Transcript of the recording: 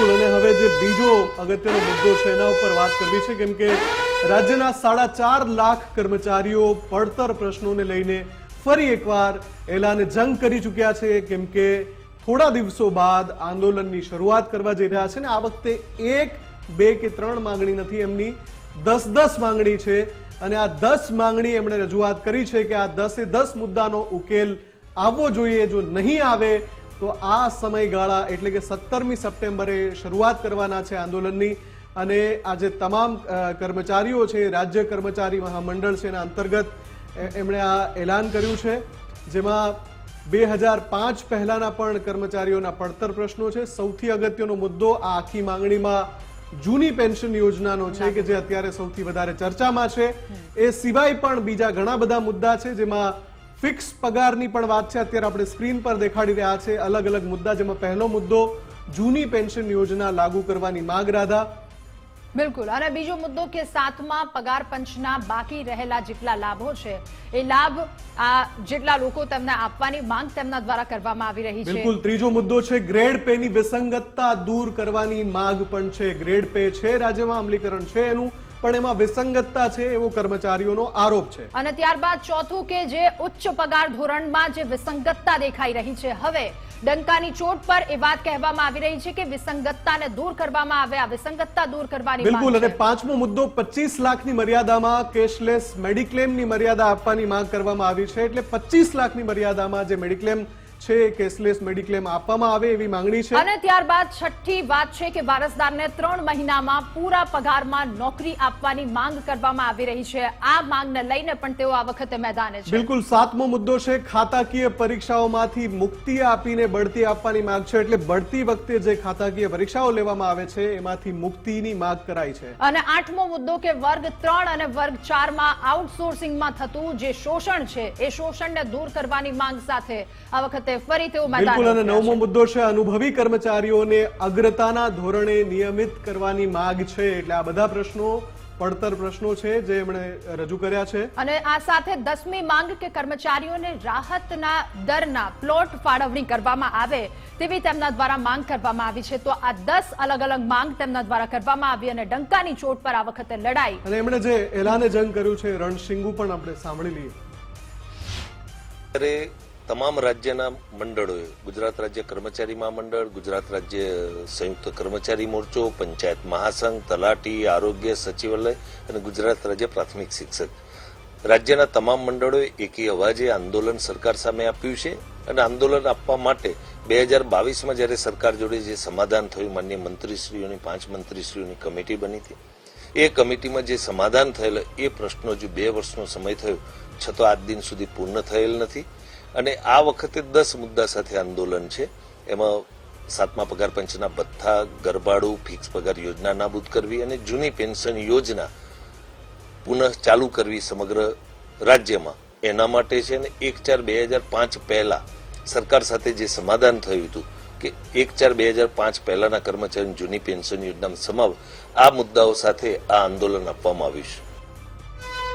બિલકુલ અને હવે જે બીજો અગત્યનો મુદ્દો છે એના ઉપર વાત કરવી છે, કેમ કે રાજ્યના સાડા ચાર લાખ કર્મચારીઓ પડતર પ્રશ્નોને લઈને ફરી એકવાર એલાને જંગ કરી ચૂક્યા છે, કેમ કે થોડા દિવસો બાદ આંદોલનની શરૂઆત કરવા જઈ રહ્યા છે ને આ વખતે એક, બે કે ત્રણ માંગણી નથી એમની, દસ દસ માંગણી છે અને આ દસ માંગણી એમણે રજૂઆત કરી છે કે આ દસે દસ મુદ્દાનો ઉકેલ આવવો જોઈએ, જો નહીં આવે તો આ સમયગાળા એટલે કે સત્તરમી સપ્ટેમ્બરે શરૂઆત કરવાના છે આંદોલનની અને આજે તમામ કર્મચારીઓ છે રાજ્ય કર્મચારી મહામંડળ છે એના અંતર્ગત એમણે આ એલાન કર્યું છે જેમાં બે હજાર પાંચ પહેલાના પણ કર્મચારીઓના પડતર પ્રશ્નો છે. સૌથી અગત્યનો મુદ્દો આ આખી માંગણીમાં જૂની પેન્શન યોજનાનો છે કે જે અત્યારે સૌથી વધારે ચર્ચામાં છે. એ સિવાય પણ બીજા ઘણા બધા મુદ્દા છે જેમાં ફિક્સ પગારની પણ વાત છે. અત્યારે આપણે સ્ક્રીન પર દેખાડી રહ્યા છે અલગ અલગ મુદ્દા જેમાં પહેલો મુદ્દો જૂની પેન્શન યોજના લાગુ કરવાની માંગ રાધા. બિલકુલ. અને બીજો મુદ્દો કે સાતમા પગાર પંચના બાકી રહેલા જેટલા લાભો છે એ લાભ આ જેટલા લોકો તેમને આપવાની માંગ તેમના દ્વારા કરવામાં આવી રહી છે. બિલકુલ. ત્રીજો મુદ્દો છે ગ્રેડ પે ની વિસંગતતા દૂર કરવાની માંગ પણ છે. ગ્રેડ પે છે રાજ્યમાં અમલીકરણ છે એનું. પણ એમાં વિસંગતતા છે એવો કર્મચારીઓનો આરોપ છે. અને ત્યારબાદ ચોથું કે જે ઉચ્ચ પગાર ધોરણમાં જે વિસંગતતા દેખાઈ રહી છે. હવે ડંકાની ચોટ પર એ વાત કહેવામાં આવી રહી છે કે વિસંગતતાને દૂર કરવામાં આવે આ વિસંગતતા દૂર કરવાની બિલકુલ અને પાંચમો મુદ્દો પચીસ લાખની મર્યાદામાં કેશલેસ મેડિક્લેમની મર્યાદા આપવાની માંગ કરવામાં આવી છે. એટલે પચીસ લાખની મર્યાદામાં જે મેડિક્લેમ છે કેશલેસ મેડિક્લેમ આપવામાં આવે એવી માંગણી છે? અને ત્યારબાદ છઠ્ઠી વાત છે કે વારસદારને ત્રણ મહિનામાં પૂરા પગારમાં નોકરી આપવાની માંગ કરવામાં આવી રહી છે. આ માંગને લઈને પણ તેઓ આ વખતે મેદાને છે. બિલકુલ સાતમો મુદ્દો છે ખાતાકીય પરીક્ષાઓમાંથી મુક્તિ આપીને બઢતી આપવાની માંગ છે. એટલે બઢતી વખતે જે ખાતાકીય પરીક્ષાઓ લેવામાં આવે છે એમાંથી મુક્તિની માંગ કરાઈ છે. અને આઠમો મુદ્દો કે વર્ગ ત્રણ અને વર્ગ ચારમાં આઉટસોર્સિંગમાં થતું જે શોષણ છે એ શોષણને દૂર કરવાની માંગ સાથે આ વખતે ફરી તેઓ બિલકુલ અને નવમો મુદ્દો છે અનુભવી કર્મચારીઓને અગ્રતાના ધોરણે નિયમિત કરવાની માંગ છે. એટલે આ બધા પ્રશ્નો પડતર પ્રશ્નો છે જે એમણે રજૂ કર્યા છે. અને આ સાથે દસમી માંગ કે કર્મચારીઓને રાહતના દરના પ્લોટ ફાળવણી કરવામાં આવે તેવી તેમના દ્વારા માંગ કરવામાં આવી છે. તો આ દસ અલગ અલગ માંગ તેમના દ્વારા કરવામાં આવી અને ડંકાની ચોટ પર આ વખતે લડાઈ. અને એમણે જે એલાને જંગ કર્યું છે રણસિંગુ પણ આપણે સાંભળી લઈએ. તમામ રાજ્યના મંડળોએ, ગુજરાત રાજ્ય કર્મચારી મહામંડળ, ગુજરાત રાજ્ય સંયુક્ત કર્મચારી મોરચો, પંચાયત મહાસંઘ, તલાટી, આરોગ્ય સચિવાલય અને ગુજરાત રાજ્ય પ્રાથમિક શિક્ષક. રાજ્યના તમામ મંડળોએ એકી અવાજે આંદોલન સરકાર સામે આપ્યું છે અને આંદોલન આપવા માટે બે હજાર બાવીસમાં જ્યારે સરકાર જોડે જે સમાધાન થયું, માન્ય મંત્રીશ્રીઓની, પાંચ મંત્રીશ્રીઓની કમિટી બની હતી. એ કમિટીમાં જે સમાધાન થયેલ એ પ્રશ્નો જો બે વર્ષનો સમય થયો. છતાં આજ દિન સુધી પૂર્ણ થયેલ નથી. અને આ વખતે દસ મુદ્દા સાથે આંદોલન છે. એમાં સાતમા પગાર પંચના ભથ્થા ગરબાડું ફિક્સ પગાર યોજના નાબૂદ કરવી અને જૂની પેન્શન યોજના પુનઃ ચાલુ કરવી સમગ્ર રાજ્યમાં. એના માટે છે ને એક ચાર બે હજાર પાંચ પહેલા સરકાર સાથે જે સમાધાન થયું હતું કે એક ચાર બે હજાર પાંચ પહેલાના કર્મચારીની જૂની પેન્શન યોજનામાં સમાવ આ મુદ્દાઓ સાથે આ આંદોલન આપવામાં આવ્યું છે.